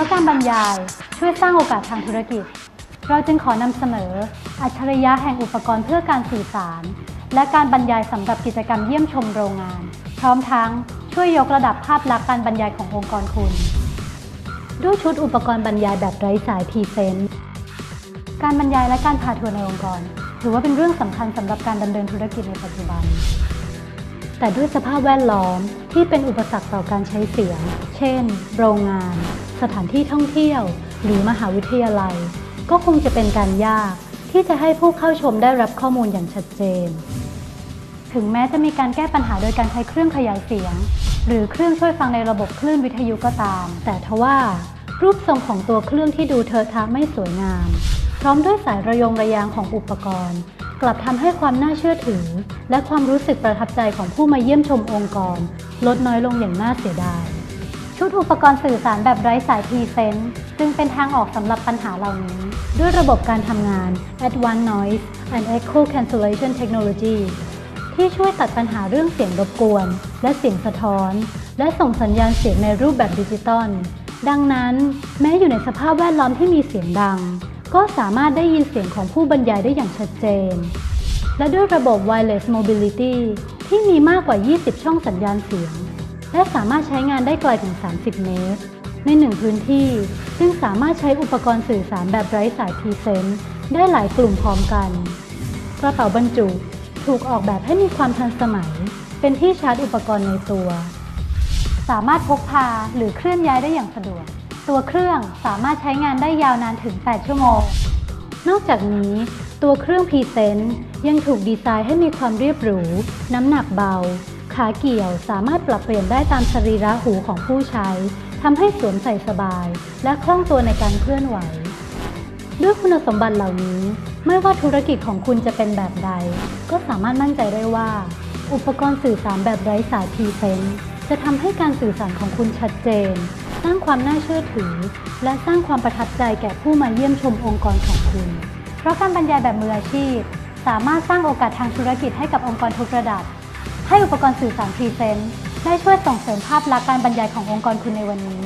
ราะการบรรยายช่วยสร้างโอกาสทางธุรกิจ เราจึงขอนำเสนอ อัจฉริยะแห่งอุปกรณ์เพื่อการสื่อสาร และการบรรยายสำหรับกิจกรรมเยี่ยมชมโรงงาน พร้อมทั้งช่วยยกระดับภาพลักษณ์การบรรยายขององค์กรคุณ ด้วยชุดอุปกรณ์บรรยายแบบไร้สายพรีเซนต์การบรรยายและการพาทัวร์ในองค์กร ถือว่าเป็นเรื่องสำคัญสำหรับการดำเนินธุรกิจในปัจจุบัน แต่ด้วยสภาพแวดล้อมที่เป็นอุปสรรคต่อการใช้เสียง เช่น โรงงาน สถานที่ท่องเที่ยว หรือมหาวิทยาลัย ก็คงจะเป็นการยากที่จะให้ผู้เข้าชมได้รับข้อมูลอย่างชัดเจน ถึงแม้จะมีการแก้ปัญหาโดยการใช้เครื่องขยายเสียง หรือเครื่องช่วยฟังในระบบคลื่นวิทยุก็ตาม แต่ทว่า รูปทรงของตัวเครื่องที่ดูเทอะทะไม่สวยงาม พร้อมด้วยสายระยงระยางของอุปกรณ์ กลับทำให้ความน่าเชื่อถือ และความรู้สึกประทับใจของผู้มาเยี่ยมชมองค์กร ลดน้อยลงอย่างน่าเสียดาย ชุดอุปกรณ์สื่อสารแบบไร้สายพรีเซนต์จึงเป็นทางออกสำหรับปัญหาเหล่านี้ ด้วยระบบการทำงาน Advanced Noise and Echo Cancellation Technology ที่ช่วยตัดปัญหาเรื่องเสียงรบกวน และเสียงสะท้อน และส่งสัญญาณเสียงในรูปแบบดิจิตอลดังนั้น แม้อยู่ในสภาพแวดล้อมที่มีเสียงดัง ก็สามารถได้ยินเสียงของผู้บรรยายได้อย่างชัดเจน และด้วยระบบ Wireless Mobility ที่มีมากกว่า 20 ช่องสัญญาณเสียง และสามารถใช้งานได้ไกลถึง 30 เมตร ในหนึ่งพื้นที่ ซึ่งสามารถใช้อุปกรณ์สื่อสารแบบไร้สายพรีเซนต์ได้หลายกลุ่มพร้อมกัน กระเป๋าบรรจุถูกออกแบบให้มีความทันสมัย เป็นที่ชาร์จอุปกรณ์ในตัว สามารถพกพาหรือเคลื่อนย้ายได้อย่างสะดวก ตัวเครื่องสามารถใช้งานได้ยาวนานถึง 8 ชั่วโมง นอกจากนี้ ตัวเครื่องพรีเซนต์ยังถูกดีไซน์ให้มีความเรียบหรู น้ำหนักเบา ขาเกี่ยวสามารถปรับเปลี่ยนได้ตามสรีระหูของผู้ใช้ทำให้สวมใส่สบาย และคล่องตัวในการเคลื่อนไหว ด้วยคุณสมบัติเหล่านี้ ไม่ว่าธุรกิจของคุณจะเป็นแบบใด ก็สามารถมั่นใจได้ว่า อุปกรณ์สื่อสารแบบไร้สายพีเซนจะทำให้การสื่อสารของคุณชัดเจน สร้างความน่าเชื่อถือ และสร้างความประทับใจแก่ผู้มาเยี่ยมชมองค์กรของคุณ เพราะการบรรยายแบบมืออาชีพ สามารถสร้างโอกาสทางธุรกิจให้กับองค์กรทุกระดับ ให้อุปกรณ์สื่อสารพรีเซนต์ได้ช่วยส่งเสริมภาพลักษณ์การบรรยายขององค์กรคุณในวันนี้